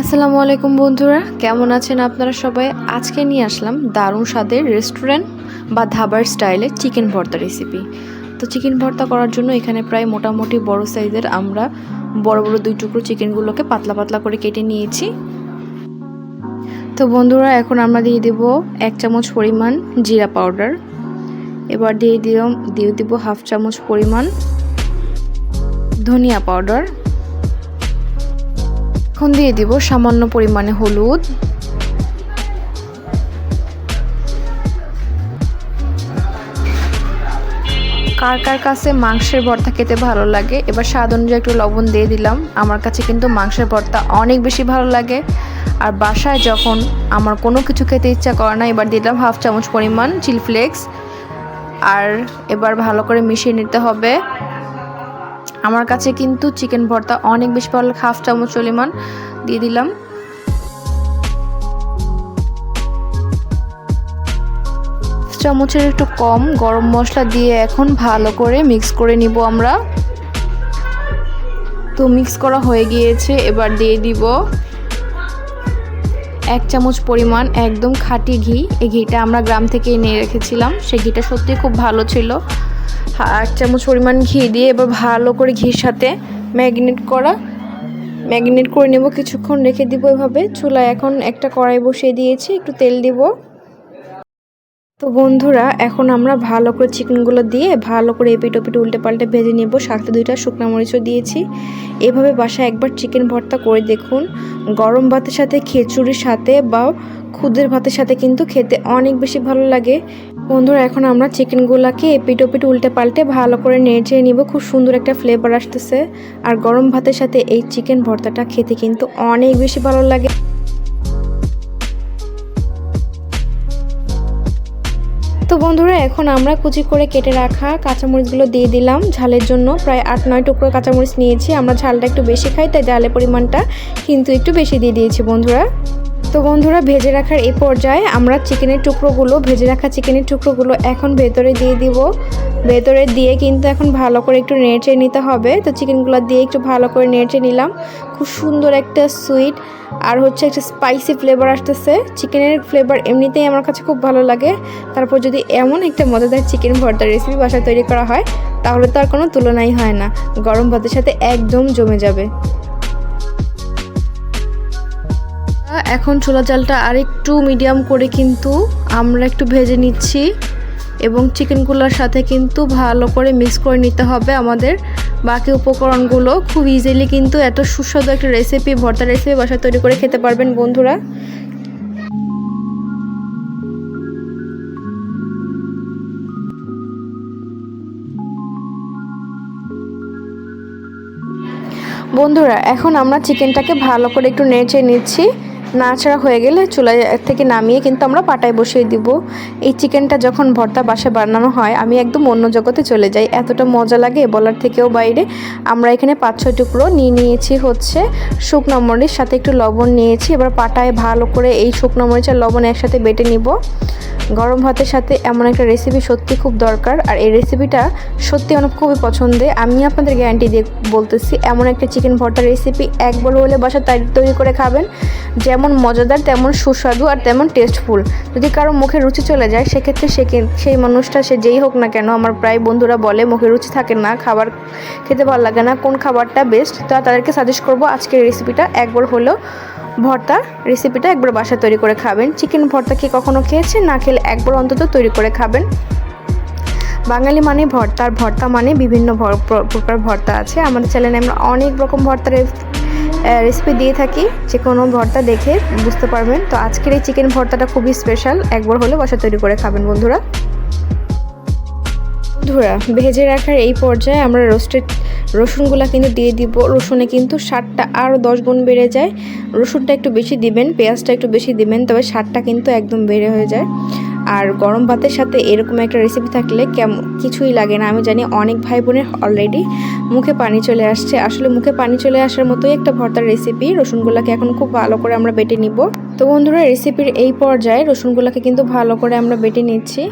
আসসালামু আলাইকুম বন্ধুরা, কেমন আছেন আপনারা সবাই? আজকে নিয়ে আসলাম দারুণ স্বাদের রেস্টুরেন্ট বা ধাবার স্টাইলে চিকেন ভর্তা রেসিপি। তো চিকেন ভর্তা করার জন্য এখানে প্রায় মোটামুটি বড় সাইজের আমরা বড় বড় দুই টুকরো চিকেনগুলোকে পাতলা পাতলা করে কেটে নিয়েছি। তো বন্ধুরা, এখন আমরা দিয়ে দেব এক চামচ পরিমাণ জিরা পাউডার। এবার দিয়ে দিলাম, দিয়ে দিব হাফ চামচ পরিমাণ ধনিয়া পাউডার। এখন দিয়ে দিব সামান্য পরিমাণে হলুদ। কার কার কাছে মাংসের ভর্তা খেতে ভালো লাগে, এবার স্বাদ অনুযায়ী একটু লবণ দিয়ে দিলাম। আমার কাছে কিন্তু মাংসের ভর্তা অনেক বেশি ভালো লাগে। আর বাসায় যখন আমার কোনো কিছু খেতে ইচ্ছা করে না, এবার দিলাম হাফ চামচ পরিমাণ চিলি ফ্লেক্স। আর এবার ভালো করে মিশিয়ে নিতে হবে। আমার কাছে কিন্তু চিকেন ভর্তা অনেক বেশি ভালো লাগে হাফ চামচ পরিমাণ দিয়ে দিলাম। চামচের একটু কম গরম মশলা দিয়ে এখন ভালো করে মিক্স করে নিব আমরা। তো মিক্স করা হয়ে গিয়েছে, এবার দিয়ে দিব এক চামচ পরিমাণ একদম খাঁটি ঘি। এই ঘিটা আমরা গ্রাম থেকে এনে রেখেছিলাম, সেই ঘিটা সত্যি খুব ভালো ছিল। এক চামচ পরিমাণ ঘি দিয়ে এবার ভালো করে ঘির সাথে ম্যাগনেট করা। ম্যাগনেট করে নেব, কিছুক্ষণ রেখে দিব এভাবে। চুলায় এখন একটা কড়াই বসিয়ে দিয়েছি, একটু তেল দিব। তো বন্ধুরা, এখন আমরা ভালো করে চিকেনগুলো দিয়ে ভালো করে এপিট ওপিট উল্টে পাল্টে ভেজে নেব। সাথে দুইটা শুকনো মরিচও দিয়েছি। এভাবে বাসায় একবার চিকেন ভর্তা করে দেখুন। গরম ভাতের সাথে, খিচুড়ির সাথে বা খুদের ভাতের সাথে কিন্তু খেতে অনেক বেশি ভালো লাগে। বন্ধুরা, এখন আমরা চিকেনগুলোকে এপিট ওপিট উল্টে পাল্টে ভালো করে নেড়ে নিব। খুব সুন্দর একটা ফ্লেভার আসতেছে। আর গরম ভাতের সাথে এই চিকেন ভর্তাটা খেতে কিন্তু অনেক বেশি ভালো লাগে। তো বন্ধুরা, এখন আমরা কুচি করে কেটে রাখা কাঁচামরিচগুলো দিয়ে দিলাম। ঝালের জন্য প্রায় আট নয় টুকরো কাঁচামরিচ নিয়েছি। আমরা ঝালটা একটু বেশি খাই, তাই ঝালের পরিমাণটা কিন্তু একটু বেশি দিয়ে দিয়েছি বন্ধুরা। তো বন্ধুরা, ভেজে রাখার এই পর্যায়ে আমরা চিকেনের টুকরোগুলো, ভেজে রাখা চিকেনের টুকরোগুলো এখন ভেতরে দিয়ে দিব। ভেতরে দিয়ে কিন্তু এখন ভালো করে একটু নেড়ে নিতে হবে। তো চিকেনগুলো দিয়ে একটু ভালো করে নেড়ে নিলাম। খুব সুন্দর একটা সুইট আর হচ্ছে একটা স্পাইসি ফ্লেভার আসতেছে। চিকেনের ফ্লেভার এমনিতেই আমার কাছে খুব ভালো লাগে। তারপর যদি এমন একটা মজাদার চিকেন ভর্তার রেসিপি বাসায় তৈরি করা হয়, তাহলে তো আর কোনো তুলনাই হয় না। গরম ভাতের সাথে একদম জমে যাবে। এখন ছোলা চালটা আরেকটু মিডিয়াম করে কিন্তু আমরা একটু ভেজে নিচ্ছি এবং চিকেনগুলোর সাথে কিন্তু ভালো করে মিক্স করে নিতে হবে আমাদের বাকি উপকরণগুলো। খুব ইজিলি কিন্তু এত সুস্বাদু একটা রেসিপি ভর্তা রেসিপি বাসায় তৈরি করে খেতে পারবেন বন্ধুরা। বন্ধুরা, এখন আমরা চিকেনটাকে ভালো করে একটু নেড়ে নিচ্ছি। নাড়াচাড়া হয়ে গেলে চুলা থেকে নামিয়ে কিন্তু আমরা পাটায় বসিয়ে দিব। এই চিকেনটা যখন ভর্তা বাসায় বানানো হয়, আমি একদম অন্য জগতে চলে যাই। এতটা মজা লাগে বলার থেকেও বাইরে। আমরা এখানে পাঁচ ছয় টুকরো নিয়ে নিয়েছি হচ্ছে শুকনো মরিচ, সাথে একটু লবণ নিয়েছি। এবার পাটায় ভালো করে এই শুকনো মরিচ আর লবণ একসাথে বেটে নিব। গরম ভাতের সাথে এমন একটা রেসিপি সত্যি খুব দরকার। আর এই রেসিপিটা সত্যি অনেক খুবই পছন্দের আমি আপনাদের গ্যারান্টি দিয়ে বলতেছি, এমন একটা চিকেন ভর্তার রেসিপি একবার হলে বাসা তৈরি করে খাবেন। যেমন মজাদার, তেমন সুস্বাদু আর তেমন টেস্টফুল যদি কারও মুখে রুচি চলে যায়, সেক্ষেত্রে সে সেই মানুষটা, সে যেই হোক না কেন, আমার প্রায় বন্ধুরা বলে, মুখে রুচি থাকে না, খাবার খেতে ভালো লাগে না, কোন খাবারটা বেস্ট তো তাদেরকে সাজেস্ট করব আজকের রেসিপিটা একবার হলেও ভর্তা রেসিপিটা একবার বাসায় তৈরি করে খাবেন। চিকেন ভর্তা কি কখনো খেয়েছেন? না খেলে একবার অন্তত তৈরি করে খাবেন। বাঙালি মানে ভর্তা, আর ভর্তা মানে বিভিন্ন প্রকার ভর্তা আছে। আমাদের চ্যানেলে আমরা অনেক রকম ভর্তার রেসিপি দিয়ে থাকি। যে কোনো ভর্তা দেখে বুঝতে পারবেন। তো আজকের এই চিকেন ভর্তাটা খুবই স্পেশাল একবার হলে বাসা তৈরি করে খাবেন বন্ধুরা। বন্ধুরা, ভেজে রাখার এই পর্যায়ে আমরা রোস্টেড রসুনগুলো কিন্তু দিয়ে দিব। রসুনে কিন্তু স্বাদটা আরও দশ গুণ বেড়ে যায়। রসুনটা একটু বেশি দিবেন, পেঁয়াজটা একটু বেশি দিবেন, তবে স্বাদটা কিন্তু একদম বেড়ে হয়ে যায়। আর গরম ভাতের সাথে এরকম একটা রেসিপি থাকলে কেমন কিছুই লাগে না। আমি জানি অনেক ভাই বোনের অলরেডি মুখে পানি চলে আসছে। আসলে মুখে পানি চলে আসার মতোই একটা ভর্তার রেসিপি রসুনগুলোকে এখন খুব ভালো করে আমরা বেটে নিব। তো বন্ধুরা রেসিপির এই পর্যায়ে রসুনগুলোকে কিন্তু ভালো করে আমরা বেটে নিচ্ছি।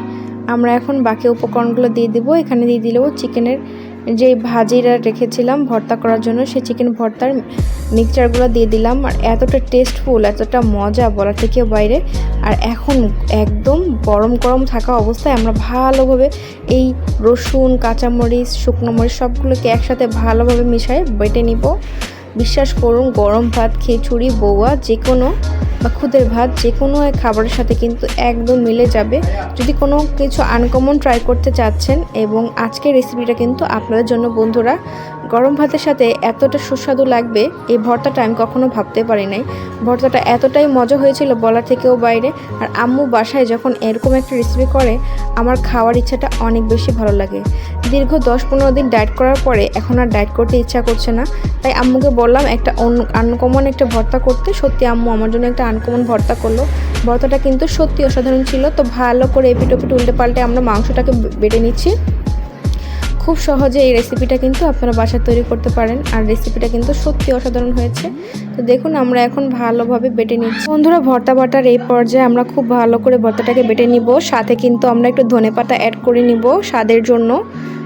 আমরা এখন বাকি উপকরণগুলো দিয়ে দিব। এখানে দিয়ে দিলেও চিকেনের যে ভাজিরা রেখেছিলাম ভর্তা করার জন্য, সেই চিকেন ভর্তার মিক্সচারগুলো দিয়ে দিলাম। আর এতটা টেস্টফুল এতটা মজা বলার থেকেও বাইরে। আর এখন একদম গরম গরম থাকা অবস্থায় আমরা ভালোভাবে এই রসুন, কাঁচামরিচ, শুকনো মরিচ সবগুলোকে একসাথে ভালোভাবে মিশাই বেটে নিব। বিশ্বাস করুন, গরম ভাত, খিচুড়ি, বৌয়া যে কোনো বা খুদের ভাত যে কোনো এক খাবারের সাথে কিন্তু একদম মিলে যাবে। যদি কোনো কিছু আনকমন ট্রাই করতে চাচ্ছেন এবং আজকের রেসিপিটা কিন্তু আপনাদের জন্য বন্ধুরা গরম ভাতের সাথে এতটা সুস্বাদু লাগবে এই ভর্তাটা আমি কখনো ভাবতে পারি নাই। ভর্তাটা এতটাই মজা হয়েছিল বলার থেকেও বাইরে, আর আম্মু বাসায় যখন এরকম একটা রেসিপি করে, আমার খাওয়ার ইচ্ছাটা অনেক বেশি ভালো লাগে। দীর্ঘ দশ পনেরো দিন ডায়েট করার পরে এখন আর ডায়েট করতে ইচ্ছা করছে না। তাই আম্মুকে বললাম, একটা আনকমন একটা ভর্তা করতে। সত্যি আম্মু আমার জন্য একটা আনকমন ভর্তা করল। ভর্তাটা কিন্তু সত্যি অসাধারণ ছিল, তো ভালো করে এপিটোপিট উল্টে পাল্টে আমরা মাংসটাকে বেটে নিচ্ছি। খুব সহজে এই রেসিপিটা কিন্তু আপনারা বাসায় তৈরি করতে পারেন। আর রেসিপিটা কিন্তু সত্যি অসাধারণ হয়েছে। তো দেখুন, আমরা এখন ভালোভাবে বেটে নিচ্ছি। বন্ধুরা, ভর্তা বাটার এই পর্যায়ে আমরা খুব ভালো করে ভর্তাটাকে বেটে নিব। সাথে কিন্তু আমরা একটু ধনে পাতা অ্যাড করে নিব স্বাদের জন্য।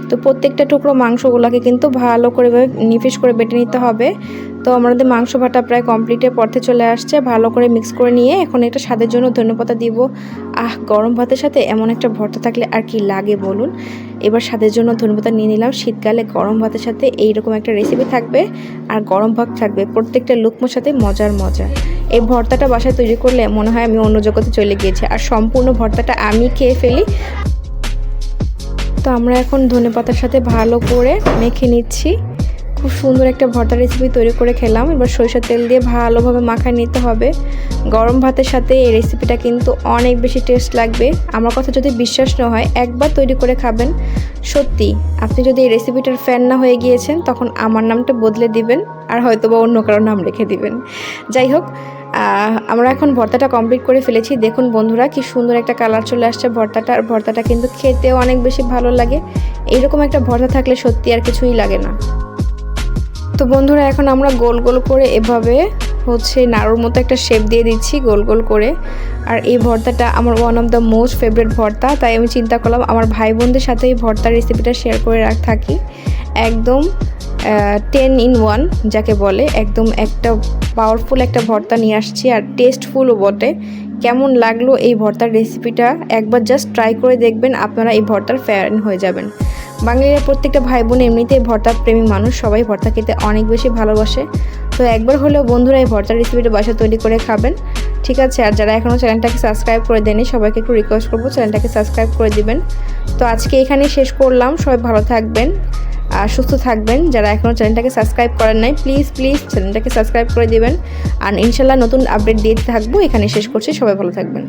তো প্রত্যেকটা টুকরো মাংসগুলোকে কিন্তু ভালো করে নিফিস করে বেটে নিতে হবে। তো আমাদের মাংস ভাটা প্রায় কমপ্লিটের পথে চলে আসছে। ভালো করে মিক্স করে নিয়ে এখন এটা স্বাদের জন্য ধন্যপাতা দিব। আহ, গরম ভাতের সাথে এমন একটা ভর্তা থাকলে আর কি লাগে বলুন? এবার স্বাদের জন্য ধন্যবাদ নিয়ে নিলাম। শীতকালে গরম ভাতের সাথে এইরকম একটা রেসিপি থাকবে। আর গরম ভাত থাকবে। প্রত্যেকটা লুকমোর সাথে মজার মজা। এই ভর্তাটা বাসায় তৈরি করলে মনে হয় আমি অন্য জগতে চলে গিয়েছি। আর সম্পূর্ণ ভর্তাটা আমি খেয়ে ফেলি। তো আমরা এখন ধনে পাতার সাথে ভালো করে মেখে নিচ্ছি। খুব সুন্দর একটা ভর্তা রেসিপি তৈরি করে খেলাম। এবার সরিষার তেল দিয়ে ভালোভাবে মাখায় নিতে হবে। গরম ভাতের সাথে এই রেসিপিটা কিন্তু অনেক বেশি টেস্ট লাগবে। আমার কথা যদি বিশ্বাস না হয়, একবার তৈরি করে খাবেন। সত্যি, আপনি যদি এই রেসিপিটার ফ্যান না হয়ে গিয়েছেন, তখন আমার নামটা বদলে দিবেন আর হয়তো বা অন্য কারও নাম রেখে দিবেন। যাই হোক আমরা এখন ভর্তাটা কমপ্লিট করে ফেলেছি। দেখুন বন্ধুরা, কি সুন্দর একটা কালার চলে আসছে ভর্তাটা। আর ভর্তাটা কিন্তু খেতেও অনেক বেশি ভালো লাগে। এইরকম একটা ভর্তা থাকলে সত্যি আর কিছুই লাগে না। তো বন্ধুরা, এখন আমরা গোল গোল করে এভাবে হচ্ছে নাড়ুর মতো একটা শেপ দিয়ে দিচ্ছি, গোল গোল করে। আর এই ভর্তাটা আমার one of the most favourite ভর্তা, তাই আমি চিন্তা করলাম আমার ভাই বোনদের সাথে এই ভর্তার রেসিপিটা শেয়ার করে রাখ থাকি। একদম টেন ইন ওয়ান যাকে বলে, একদম একটা পাওয়ারফুল একটা ভর্তা নিয়ে আসছি আর টেস্টফুলও বটে। কেমন লাগল এই ভর্তার রেসিপিটা একবার জাস্ট ট্রাই করে দেখবেন, আপনারা এই ভর্তার ফ্যান হয়ে যাবেন। বাঙালিরা প্রত্যেকটা ভাই বোন এমনিতেই ভর্তা প্রেমী মানুষ, সবাই ভর্তা খেতে অনেক বেশি ভালোবাসে। তো একবার হলেও বন্ধুরা এই ভর্তার রেসিপিটা বাসা তৈরি করে খাবেন। ঠিক আছে, আর যারা এখনও চ্যানেলটাকে সাবস্ক্রাইব করে দেয়নি সবাইকে একটু রিকোয়েস্ট করব, চ্যানেলটাকে সাবস্ক্রাইব করে দিবেন। তো আজকে এখানে শেষ করলাম, সবাই ভালো থাকবেন আর সুস্থ থাকবেন। যারা এখনও চ্যানেলটাকে সাবস্ক্রাইব করেন নাই প্লিজ প্লিজ চ্যানেলটাকে সাবস্ক্রাইব করে দিবেন। আর ইনশাল্লাহ নতুন আপডেট দিয়ে থাকব এখানে শেষ করছি, সবাই ভালো থাকবেন।